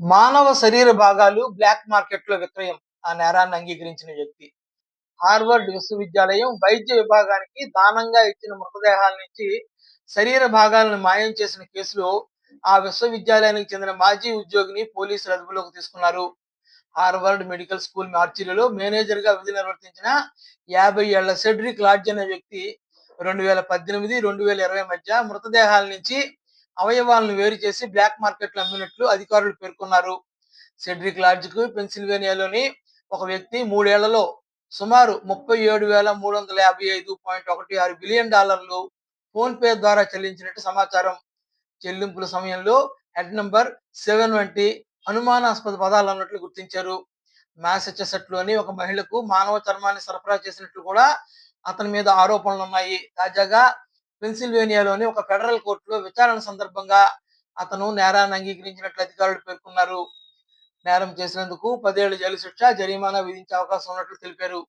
మానవ శరీర భాగాలు బ్లాక్ మార్కెట్లో విక్రయం ఆ నేరాన్ని అంగీకరించిన వ్యక్తి. హార్వర్డ్ విశ్వవిద్యాలయం వైద్య విభాగానికి దానంగా ఇచ్చిన మృతదేహాల నుంచి శరీర భాగాలను మాయం చేసిన కేసులో ఆ విశ్వవిద్యాలయానికి చెందిన మాజీ ఉద్యోగిని పోలీసులు అదుపులోకి తీసుకున్నారు. హార్వర్డ్ మెడికల్ స్కూల్ మార్చిలలో మేనేజర్గా విధి నిర్వర్తించిన యాభై ఏళ్ళ సెడ్రిక్ లాడ్జ్ అనే వ్యక్తి రెండు వేల పద్దెనిమిది రెండు వేల ఇరవై మధ్య మృతదేహాల నుంచి అవయవాలను వేరు చేసి బ్లాక్ మార్కెట్లో అమ్మినట్లు అధికారులు పేర్కొన్నారు. సెడ్రిక్ లాడ్జ్కు పెన్సిల్వేనియాలోని ఒక వ్యక్తి మూడేళ్ళలో సుమారు ముప్పై ఏడు వేల మూడు వందల యాభై ఐదు పాయింట్ ఒకటి ఆరు బిలియన్ డాలర్లు ఫోన్ పే ద్వారా చెల్లించినట్టు సమాచారం. చెల్లింపుల సమయంలో హెడ్ నంబర్ సెవెన్ వంటి అనుమానాస్పద పదాలు అన్నట్లు గుర్తించారు. మ్యాసెచెసెట్లోని ఒక మహిళకు మానవ చర్మాన్ని సరఫరా చేసినట్లు కూడా అతని మీద ఆరోపణలు ఉన్నాయి తాజాగా పెన్సిల్వేనియాలోని ఒక ఫెడరల్ కోర్టులో విచారణ సందర్భంగా అతను నేరాన్ని అంగీకరించినట్లు అధికారులు పేర్కొన్నారు. నేరం చేసినందుకు పదేళ్ళ జైలు శిక్ష జరిమానా విధించే అవకాశం ఉన్నట్లు తెలిపారు.